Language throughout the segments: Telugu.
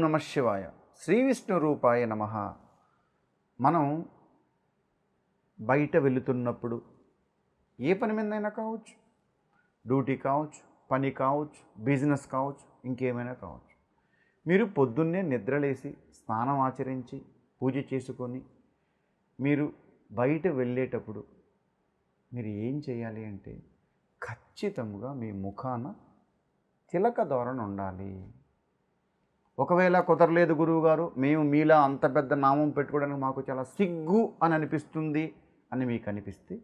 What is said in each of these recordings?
నమ శివాయ. శ్రీ విష్ణు రూపాయ నమ. మనం బయట వెళుతున్నప్పుడు ఏ పని మీదైనా కావచ్చు. డ్యూటీ కావచ్చు పని కావచ్చు బిజినెస్ కావచ్చు ఇంకేమైనా కావచ్చు. మీరు పొద్దున్నే నిద్రలేసి స్నానం ఆచరించి పూజ చేసుకొని మీరు బయట వెళ్ళేటప్పుడు మీరు ఏం చేయాలి అంటే ఖచ్చితంగా మీ ముఖాన తిలక ధోరణ ఉండాలి. ఒకవేళ కుదరలేదు గురువుగారు మేము మీలా అంత పెద్ద నామం పెట్టుకోవడానికి మాకు చాలా సిగ్గు అని అనిపిస్తుంది అని మీకు అనిపిస్తే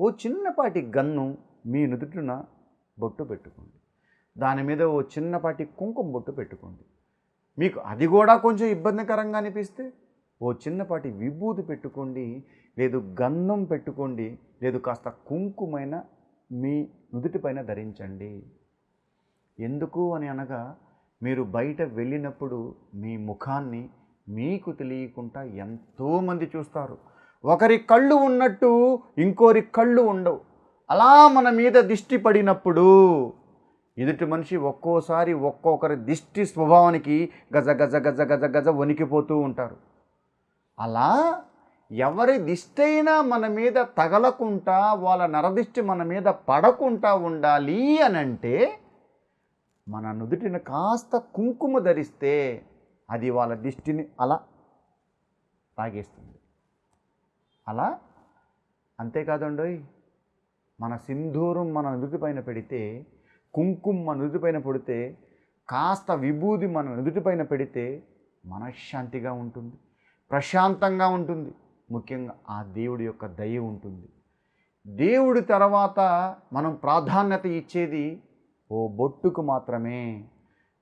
ఓ చిన్నపాటి గన్ను మీ నుదుటిన బొట్టు పెట్టుకోండి. దాని మీద ఓ చిన్నపాటి కుంకుమ బొట్టు పెట్టుకోండి. మీకు అది కూడా కొంచెం ఇబ్బందికరంగా అనిపిస్తే ఓ చిన్నపాటి విభూతి పెట్టుకోండి లేదు గంధం పెట్టుకోండి లేదు కాస్త కుంకుమైన మీ నుదుటిపైన ధరించండి. ఎందుకు అని అనగా మీరు బయట వెళ్ళినప్పుడు మీ ముఖాన్ని మీకు తెలియకుండా ఎంతోమంది చూస్తారు. ఒకరి కళ్ళు ఉన్నట్టు ఇంకోరి కళ్ళు ఉండవు. అలా మన మీద దిష్టి పడినప్పుడు ఎదుటి మనిషి ఒక్కోసారి ఒక్కొక్కరి దిష్టి స్వభావానికి గజ గజ గజ గజ గజ వణికిపోతూ ఉంటారు. అలా ఎవరి దిష్టైనా మన మీద తగలకుండా వాళ్ళ నరదిష్టి మన మీద పడకుండా ఉండాలి అని అంటే మన నుదుటిన కాస్త కుంకుమ ధరిస్తే అది వాళ్ళ దిష్టిని అలా తాగేస్తుంది. అలా? అంతేకాదండోయ్ మన సింధూరం మన నుదుటిపైన పెడితే కుంకుమ మన నుదుటిపైన పడితే కాస్త విభూది మన నుదుటిపైన పెడితే మనశ్శాంతిగా ఉంటుంది ప్రశాంతంగా ఉంటుంది. ముఖ్యంగా ఆ దేవుడి యొక్క దయ ఉంటుంది. దేవుడి తర్వాత మనం ప్రాధాన్యత ఇచ్చేది ఓ బొట్టుకు మాత్రమే.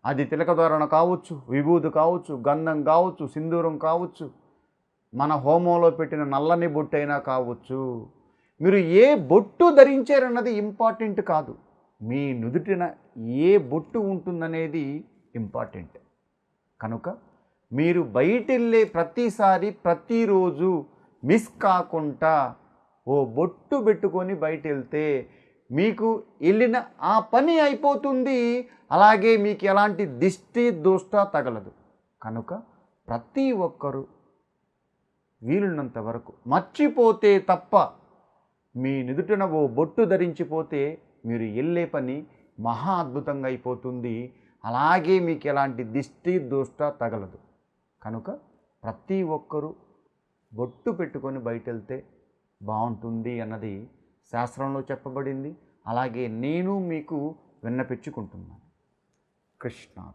అది తిలకధారణ కావచ్చు విభూది కావచ్చు గంధం కావచ్చు సింధూరం కావచ్చు మన హోమంలో పెట్టిన నల్లని బొట్టు అయినా కావచ్చు. మీరు ఏ బొట్టు ధరించారన్నది ఇంపార్టెంట్ కాదు. మీ నుదుటిన ఏ బొట్టు ఉంటుందనేది ఇంపార్టెంట్. కనుక మీరు బయట వెళ్ళే ప్రతిసారి ప్రతిరోజు మిస్ కాకుండా ఓ బొట్టు పెట్టుకొని బయట వెళ్తే మీకు వెళ్ళిన ఆ పని అయిపోతుంది. అలాగే మీకు ఎలాంటి దిష్టి దోష్ట తగలదు. కనుక ప్రతి ఒక్కరూ వీలున్నంత వరకు మర్చిపోతే తప్ప మీ నిదుటిన ఓ బొట్టు ధరించిపోతే మీరు వెళ్ళే పని మహా అద్భుతంగా అయిపోతుంది. అలాగే మీకు ఎలాంటి దిష్టి దోష్ట తగలదు. కనుక ప్రతి ఒక్కరూ బొట్టు పెట్టుకొని బయట వెళ్తే బాగుంటుంది అన్నది శాస్త్రంలో చెప్పబడింది. అలాగే నేను మీకు విన్నపించుకుంటున్నాను. కృష్ణ